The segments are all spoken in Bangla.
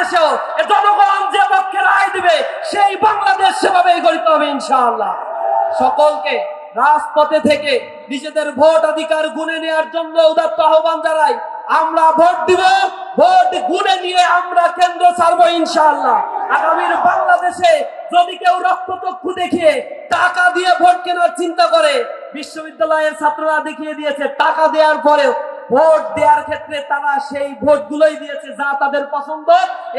বাংলাদেশেও জনগণ যে পক্ষে রায় দিবে, সেই বাংলাদেশ সেভাবেই গড়িতে হবে ইনশাআল্লাহ। সকলকে রাজপথে থেকে নিজেদের ভোট অধিকার গুনে নেওয়ার জন্য উদাত্ত আহ্বান জানাই। আমরা ভোট দিব, ভোট গুনে নিয়ে আমরা কেন্দ্র ছাড়বো ইনশাআল্লাহ। আগামীর বাংলাদেশে যদি কেউ রক্তচক্ষু দেখিয়ে টাকা দিয়ে ভোট কেনার চিন্তা করে, বিশ্ববিদ্যালয়ের ছাত্ররা দেখিয়ে দিয়েছে, টাকা দেওয়ার পরেও ভোট দেওয়ার ক্ষেত্রে তারা সেই ভোটগুলোই দিয়েছে যা তাদের পছন্দ।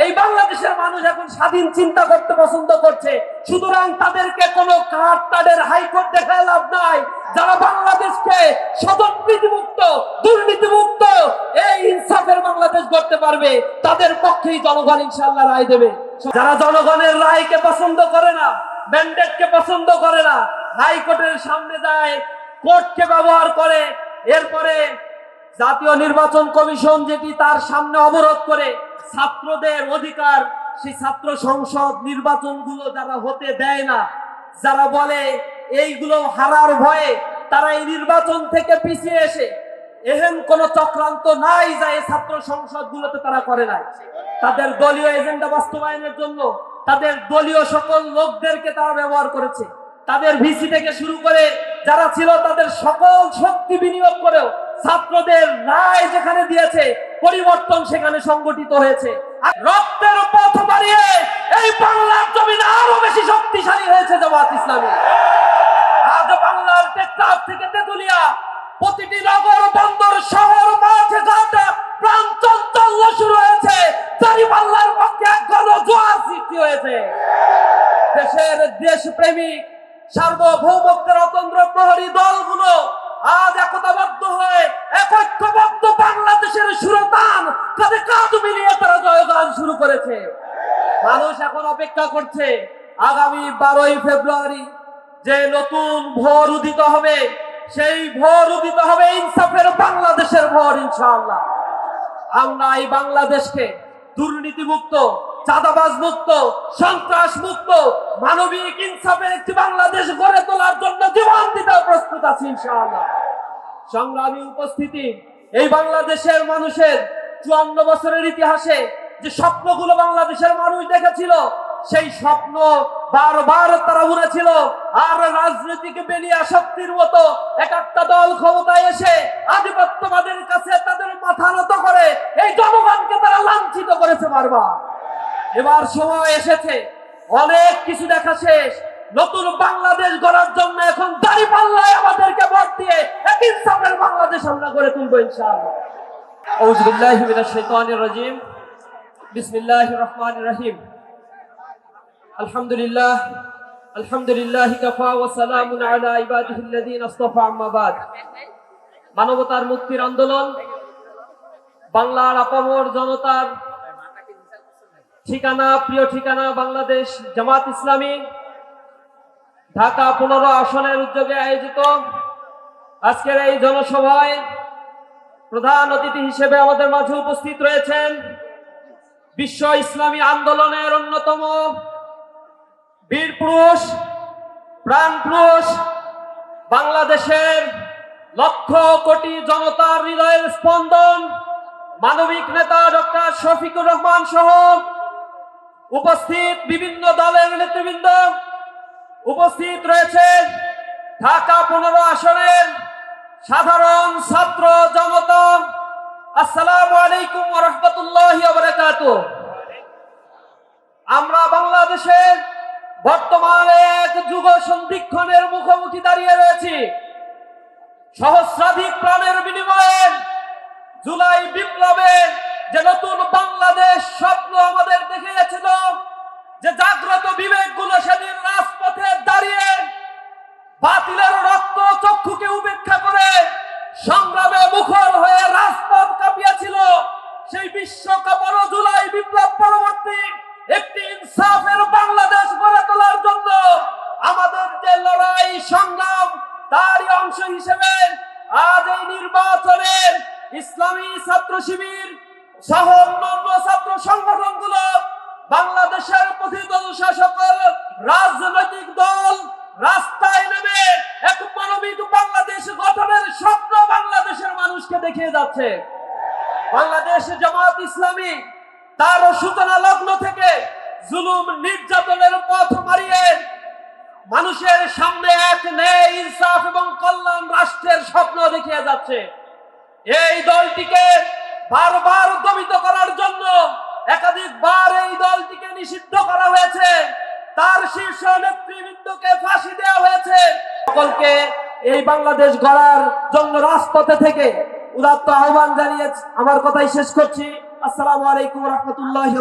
এই বাংলাদেশের মানুষ এখন স্বাধীন চিন্তা করতে পছন্দ করছে। সুতরাং তাদেরকে কোনো কাঠ তাদের হাইকোর্ট দেখায় লাভ নাই। যারা বাংলাদেশকে স্বজনপ্রীতি মুক্ত দুর্নীতি মুক্ত এই ইনসাফের বাংলাদেশ করতে পারবে, তাদের পক্ষেই জনগণ ইনশাল্লাহ রায় দেবে। যারা জনগণের রায়কে পছন্দ করে না, ম্যান্ডেটকে পছন্দ করে না, হাইকোর্টের সামনে যায়, কোর্টকে ব্যবহার করে, এরপরে জাতীয় নির্বাচন কমিশন যেটি তার সামনে অবরোধ করে ছাত্রদের অধিকার, সেই ছাত্র সংসদ নির্বাচনগুলো যারা হতে দেয় না, যারা বলে এইগুলো হারার ভয়ে তারা এই নির্বাচন থেকে পিছিয়ে এসে এহেন কোন চক্রান্ত নাই যা এই ছাত্র সংসদ গুলোতে তারা করে নাই। তাদের দলীয় এজেন্ডা বাস্তবায়নের জন্য তাদের দলীয় সকল লোকদেরকে তারা ব্যবহার করেছে। তাদের ভিসি থেকে শুরু করে যারা ছিল তাদের সকল শক্তি বিনিয়োগ করেও ছাত্রদের রায় যেখানে দিয়েছে, পরিবর্তন সেখানে সংগঠিত হয়েছে। আর রক্তের পথ বাড়িয়ে এই বাংলার জমিন আরও বেশি শক্তিশালী হয়েছে জামাত ইসলামী। আজ বাংলার টেকটাপ থেকে তেতুলিয়া, প্রতিটি নগর, বন্দর, শহর, মাঠে, ঘাটে প্রাণ চঞ্চল্য শুরু হয়েছে। চারিপাল্লার পক্ষে এক গণজোয়ার সৃষ্টি হয়েছে। দেশের দেশপ্রেমিক, সার্বভৌমত্বের অতন্ত্র প্রহরী দলগুলো অপেক্ষা করছে আগামী বারোই ফেব্রুয়ারি যে নতুন ভোর উদিত হবে, সেই ভোর উদিত হবে ইনসাফের বাংলাদেশের ভোর, ইনশাআল্লাহ। আমরা এই বাংলাদেশকে দুর্নীতি মুক্ত চাঁদাবাজ মুক্ত সন্ত্রাস মুক্ত মানবিক ইনসাফের একটি বাংলাদেশ গড়ে তোলার জন্য জীবন দিতে প্রস্তুত আছি, ইনশাআল্লাহ। সংগ্রামী উপস্থিতি, এই বাংলাদেশের মানুষের চুয়ান্ন বছরের ইতিহাসে যে স্বপ্নগুলো বাংলাদেশের মানুষ দেখেছিল সেই স্বপ্ন বারবার তারা উড়েছিল আর রাজনৈতিক বেরিয়ে আসক্তির মতো এক একটা দল ক্ষমতায় এসে আধিপত্যবাদের কাছে তাদের মাথা নত করে, এই জনগণকে তারা লাঞ্ছিত করেছে বারবার। এবার সময় এসেছে, অনেক কিছু দেখা শেষ। নতুন বাংলাদেশ গড়ার জন্য এখন দাড়ি পাল্লায় আমাদেরকে ভোট দিয়ে এক ইনসাফের বাংলাদেশ আমরা গড়ে তুলবো ইনশাআল্লাহ। আউযু বিল্লাহি মিনাশ শাইতানির রাজিম। বিসমিল্লাহির রহমানির রহিম। আলহামদুলিল্লাহ আলহামদুলিল্লাহ কাফা ওয়া সালামুন আলা ইবাদিহি আল্লাযিনা ইসতাফা আম্মা বাদ। মানবতার মুক্তির আন্দোলন, বাংলার আপামর জনতার ঠিকানা, প্রিয় ঠিকানা বাংলাদেশ জামাত ইসলামী, ঢাকা পনেরো আসনের উদ্যোগে আয়োজিত আজকের এই জনসভায় প্রধান অতিথি হিসেবে আমাদের মাঝে উপস্থিত রয়েছেন বিশ্ব ইসলামী আন্দোলনের অন্যতম বীর পুরুষ, প্রাণ পুরুষ, বাংলাদেশের লক্ষ কোটি জনতার হৃদয়ের স্পন্দন মানবিক নেতা ডক্টর শফিকুর রহমান সহ উপস্থিত বিভিন্ন দলের নেতৃবৃন্দ উপস্থিত রয়েছে ঢাকা পনেরো আসনের সাধারণ ছাত্র জনতা। আসসালামু আলাইকুম রহমতুল্লাহ আমরা বাংলাদেশের বর্তমানে এক যুগ সন্ধিক্ষণের মুখোমুখি দাঁড়িয়ে রয়েছি। সহস্রাধিক প্রাণের বিনিময়ে জুলাই বিপ্লবে যে নতুন বাংলাদেশ স্বপ্ন আমাদের দেখে গেছিল যে জাগ্রত বিবেকগুলো সেদিন নির্বাচনে ইসলামী ছাত্র শিবির সহ অন্যান্য ছাত্র সংগঠনগুলো বাংলাদেশের প্রতিদল সকল রাজনৈতিক দল রাস্তায় নেমে এক মানবিক বাংলাদেশ গঠনের স্বপ্ন বাংলাদেশের মানুষকে দেখিয়ে যাচ্ছে। বাংলাদেশ জামাত ইসলামী তার সূচনা লগ্ন থেকে জুলুম নির্যাতনের পথ মারিয়ে মানুষের সামনে এক ন্যায় ইনসাফ এবং কল্যাণ রাষ্ট্রের স্বপ্ন দেখিয়ে যাচ্ছে। এই দলটিকে বারবার দমিত করার জন্য একাধিকবার এই দলটিকে নিষিদ্ধ করা হয়েছে। তার শীর্ষ নেতৃবৃন্দকে ফাঁসি দেওয়া হয়েছে। সকলকে এই বাংলাদেশ গড়ার জন্য রাজপথে থেকে উদাত্ত আহ্বান জানিয়ে আমার কথাই শেষ করছি। আসসালামু আলাইকুম রহমতুল্লাহ